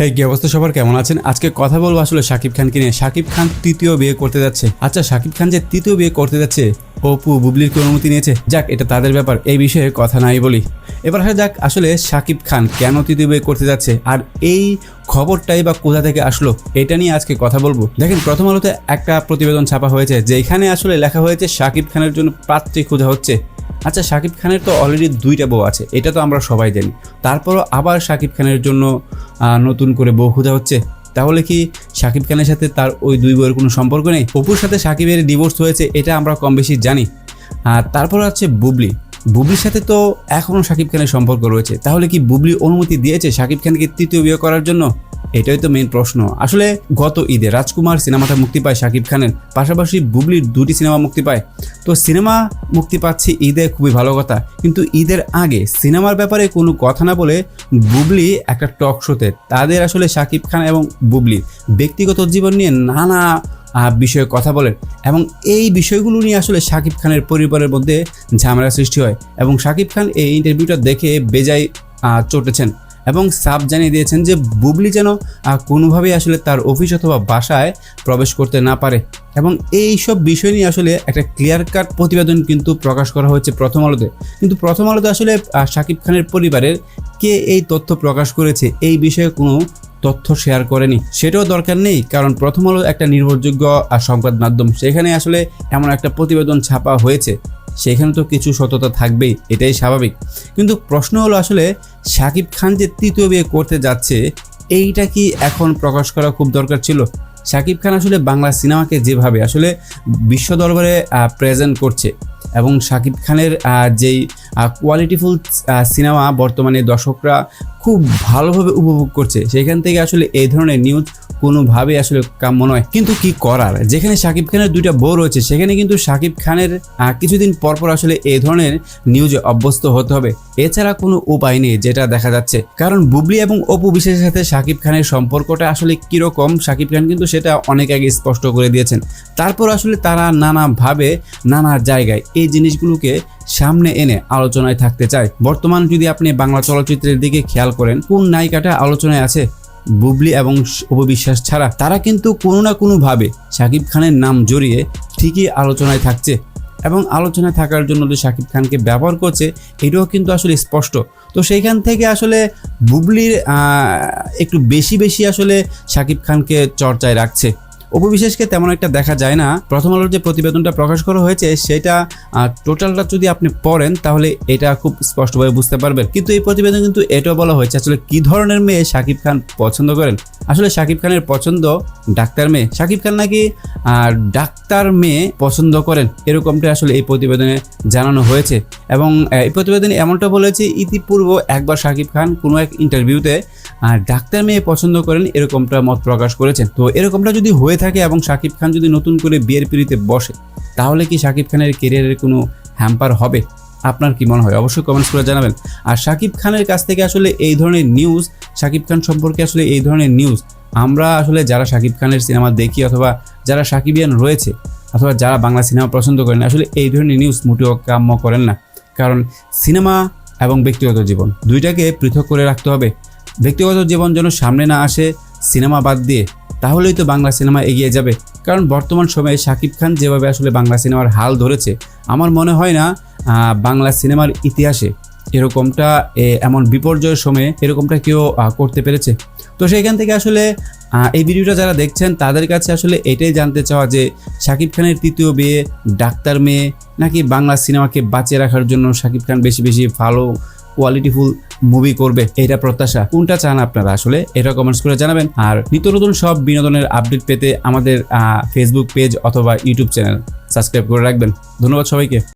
হ্যাঁ কি অবস্থা সবার? কেমন আছেন? আজকে কথা বলব আসলে শাকিব খানকে নিয়ে। শাকিব খান তৃতীয় বিয়ে করতে যাচ্ছে। আচ্ছা শাকিব খান যে তৃতীয় বিয়ে করতে যাচ্ছে, অপু, বুবলির কি অনুমতি নিয়েছে? যাক, এটা তাদের ব্যাপার, এই বিষয়ে কথা নাই বলি। এবার আসা যাক আসলে শাকিব খান কেন তৃতীয় বিয়ে করতে যাচ্ছে, আর এই খবরটাই বা কোথা থেকে আসলো, এটা নিয়ে আজকে কথা বলব। দেখেন, প্রথম আলোতে একটা প্রতিবেদন ছাপা হয়েছে যেখানে আসলে লেখা হয়েছে শাকিব খানের জন্য পাত্রী খোঁজা হচ্ছে। আচ্ছা শাকিব খানের তো অলরেডি দুইটা বউ আছে, এটা তো আমরা সবাই জানি। তারপরও আবার শাকিব খানের জন্য নতুন করে বউ খোঁজা হচ্ছে। তাহলে কি শাকিব খানের সাথে তার ওই দুই বউয়ের কোনো সম্পর্ক নেই? অপুর সাথে শাকিবের ডিভোর্স হয়েছে, এটা আমরা কম বেশি জানি। আর তারপর আছে বুবলি। বুবলির সাথে তো এখনও শাকিব খানের সম্পর্ক রয়েছে। তাহলে কি বুবলি অনুমতি দিয়েছে শাকিব খানকে তৃতীয় বিয়ে করার জন্য? এটাই তো মেইন প্রশ্ন। আসলে গত ঈদে রাজকুমার সিনেমাটা মুক্তি পায় শাকিব খানের, পাশাপাশি বুবলির দুটি সিনেমা মুক্তি পায়। তো সিনেমা মুক্তি পাচ্ছে ঈদে, খুবই ভালো কথা। কিন্তু ঈদের আগে সিনেমার ব্যাপারে কোনো কথা না বলে বুবলি একটা টক শোতে, তাদের আসলে শাকিব খান এবং বুবলির ব্যক্তিগত জীবন নিয়ে নানা বিষয়ে কথা বলেন এবং এই বিষয়গুলো নিয়ে আসলে শাকিব খানের পরিবারের মধ্যে ঝামেলা সৃষ্টি হয় এবং শাকিব খান এই ইন্টারভিউটা দেখে বেজায় চটেছেন। এবং সাব জানিয়ে দিয়েছেন যে বুবলি যেন কোনোভাবেই আসলে তার অফিস অথবা বাসায় প্রবেশ করতে না পারে। এবং এই সব বিষয় নিয়ে আসলে একটা ক্লিয়ার কাট প্রতিবেদন কিন্তু প্রকাশ করা হয়েছে প্রথম আলোতে। কিন্তু প্রথম আলোতে আসলে শাকিব খানের পরিবারের কে এই তথ্য প্রকাশ করেছে, এই বিষয়ে কোনো তথ্য শেয়ার করেনি। সেটাও দরকার নেই, কারণ প্রথম আলো একটা নির্ভরযোগ্য সংবাদ মাধ্যম। সেখানে আসলে এমন একটা প্রতিবেদন ছাপা হয়েছে। সেখানে তো কিছু সততা থাকবেই, এটাই স্বাভাবিক। কিন্তু প্রশ্ন হলো আসলে শাকিব খান যে তৃতীয় বিয়ে করতে যাচ্ছে, এইটা কি এখন প্রকাশ করা খুব দরকার ছিল? শাকিব খান আসলে বাংলা সিনেমাকে যেভাবে আসলে বিশ্ব দরবারে প্রেজেন্ট করছে এবং শাকিব খানের যেই কোয়ালিটিফুল সিনেমা বর্তমানে দর্শকরা খুব ভালোভাবে উপভোগ করছে, সেখান থেকে আসলে এই ধরনের নিউজ কোনোভাবেই আসলে কাম্য নয়। কিন্তু কি করার? যেখানে শাকিব খানের দুইটা বউ রয়েছে, সেখানে কিন্তু শাকিব খানের কিছুদিন পরপর আসলে এই ধরনের নিউজে অভ্যস্ত হতে হবে। এছাড়া কোনো উপায় নেই যেটা দেখা যাচ্ছে। কারণ বুবলি এবং অপু বিশেষের সাথে শাকিব খানের সম্পর্কটা আসলে কীরকম, শাকিব খান কিন্তু সেটা অনেক আগে স্পষ্ট করে দিয়েছেন। তারপর আসলে তারা নানাভাবে, নানা জায়গায় এই জিনিসগুলোকে সামনে এনে আলোচনায় থাকতে চায়। বর্তমান যদি আপনি বাংলা চলচ্চিত্রের দিকে খেয়াল করেন, কোন নায়িকাটা আলোচনায় আছে? বুবলি এবং উপবিশ্বাস ছাড়া তারা কিন্তু কোনো না কোনোভাবে শাকিব খানের নাম জড়িয়ে ঠিকই আলোচনায় থাকছে এবং আলোচনায় থাকার জন্য যে শাকিব খানকে ব্যবহার করছে, এটাও কিন্তু আসলে স্পষ্ট। তো সেইখান থেকে আসলে বুবলির একটু বেশি বেশি আসলে শাকিব খানকে চর্চায় রাখছে। উপবিশেষকে তেমন একটা দেখা যায় না। প্রথম আলোর যে প্রতিবেদনটা প্রকাশ করা হয়েছে, সেটা টোটালটা যদি আপনি পড়েন, তাহলে এটা খুব স্পষ্টভাবে বুঝতে পারবেন। কিন্তু এই প্রতিবেদন কিন্তু এটাও বলা হয়েছে, আসলে কি ধরনের মেয়ে শাকিব খান পছন্দ করেন? আসলে শাকিব খানের পছন্দ ডাক্তার মেয়ে। শাকিব খান নাকি ডাক্তার মেয়ে পছন্দ করেন? এরকমটা আসলে এই প্রতিবেদনে জানানো হয়েছে। এবং এই প্রতিবেদনে এমনটা বলেছে ইতিপূর্ব একবার শাকিব খান কোনো এক ইন্টারভিউতে ডাক্তার মেয়ে পছন্দ করেন, এরকমটা মত প্রকাশ করেছেন। তো এরকমটা যদি হয়ে থাকে এবং শাকিব খান যদি নতুন করে বিয়ের পিড়িতে বসে, তাহলে কি শাকিব খানের কেরিয়ারের কোনো হ্যাম্পার হবে? আপনার কি মনে হয়? অবশ্যই কমেন্টস করে জানাবেন। আর শাকিব খানের কাছ থেকে আসলে এই ধরনের নিউজ শাকিব খান সম্পর্কে আসলে এই ধরনের নিউজ আমরা আসলে যারা শাকিব খানের সিনেমা দেখি অথবা যারা শাকিবিয়ান রয়েছে, অথবা যারা বাংলা সিনেমা পছন্দ করেন, আসলে এই ধরনের নিউজ মোটেও কাম্য করেন না। কারণ সিনেমা এবং ব্যক্তিগত জীবন দুইটাকে পৃথক করে রাখতে হবে। ব্যক্তিগত জীবন যেন সামনে না আসে, সিনেমা বাদ দিয়ে তাহলেই তো বাংলা সিনেমা এগিয়ে যাবে। কারণ বর্তমান সময়ে শাকিব খান যেভাবে আসলে বাংলা সিনেমার হাল ধরেছে, আমার মনে হয় না বাংলা সিনেমার ইতিহাসে এরকমটা এমন বিপর্যয়ের সময়ে এরকমটা কেউ করতে পেরেছে। তো সেইখান থেকে আসলে এই ভিডিওটা যারা দেখছেন, তাদের কাছে আসলে এটাই জানতে চাওয়া যে শাকিব খানের তৃতীয় বিয়ে, ডাক্তার মেয়ে, নাকি বাংলা সিনেমাকে বাঁচিয়ে রাখার জন্য শাকিব খান বেশি বেশি ভালো কোয়ালিটিফুল মুভি করবে এটা প্রত্যাশা। কোনটা চান আপনারা? আসলে এটা কমেন্টস করে জানাবেন। আর নিত্য নতুন সব বিনোদনের আপডেট পেতে আমাদের ফেসবুক পেজ অথবা ইউটিউব চ্যানেল সাবস্ক্রাইব করে রাখবেন। ধন্যবাদ সবাইকে।